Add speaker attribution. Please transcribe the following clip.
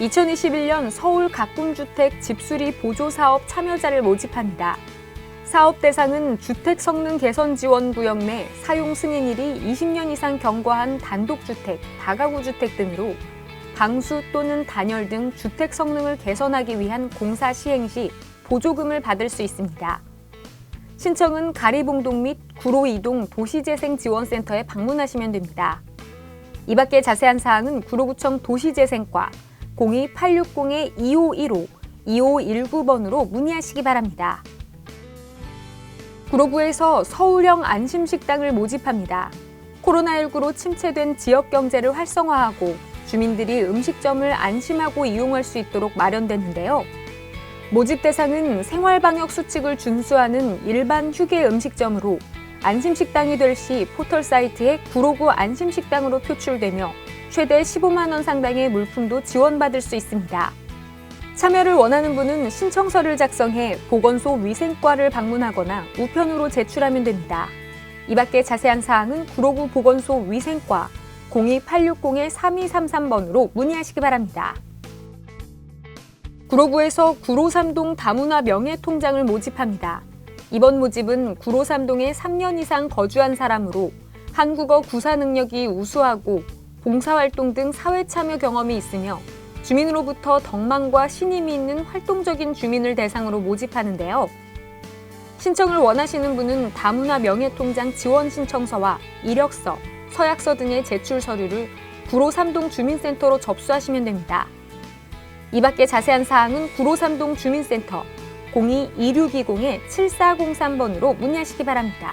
Speaker 1: 2021년 서울 가꿈주택 집수리 보조 사업 참여자를 모집합니다. 사업 대상은 주택 성능 개선 지원 구역 내 사용 승인일이 20년 이상 경과한 단독주택, 다가구 주택 등으로 방수 또는 단열 등 주택 성능을 개선하기 위한 공사 시행 시 보조금을 받을 수 있습니다. 신청은 가리봉동 및 구로 이동 도시재생지원센터에 방문하시면 됩니다. 이 밖에 자세한 사항은 구로구청 도시재생과 02-860-2515, 2519번으로 문의하시기 바랍니다. 구로구에서 서울형 안심식당을 모집합니다. 코로나19로 침체된 지역 경제를 활성화하고 주민들이 음식점을 안심하고 이용할 수 있도록 마련됐는데요. 모집 대상은 생활방역 수칙을 준수하는 일반 휴게 음식점으로 안심식당이 될 시 포털 사이트에 구로구 안심식당으로 표출되며 최대 15만 원 상당의 물품도 지원받을 수 있습니다. 참여를 원하는 분은 신청서를 작성해 보건소 위생과를 방문하거나 우편으로 제출하면 됩니다. 이 밖에 자세한 사항은 구로구 보건소 위생과 02-860-3233번으로 문의하시기 바랍니다. 구로구에서 구로삼동 다문화 명예통장을 모집합니다. 이번 모집은 구로삼동에 3년 이상 거주한 사람으로 한국어 구사 능력이 우수하고 봉사활동 등 사회 참여 경험이 있으며 주민으로부터 덕망과 신임이 있는 활동적인 주민을 대상으로 모집하는데요. 신청을 원하시는 분은 다문화 명예통장 지원 신청서와 이력서, 서약서 등의 제출 서류를 구로 삼동 주민센터로 접수하시면 됩니다. 이 밖에 자세한 사항은 구로 삼동 주민센터 02-2620-7403번으로 문의하시기 바랍니다.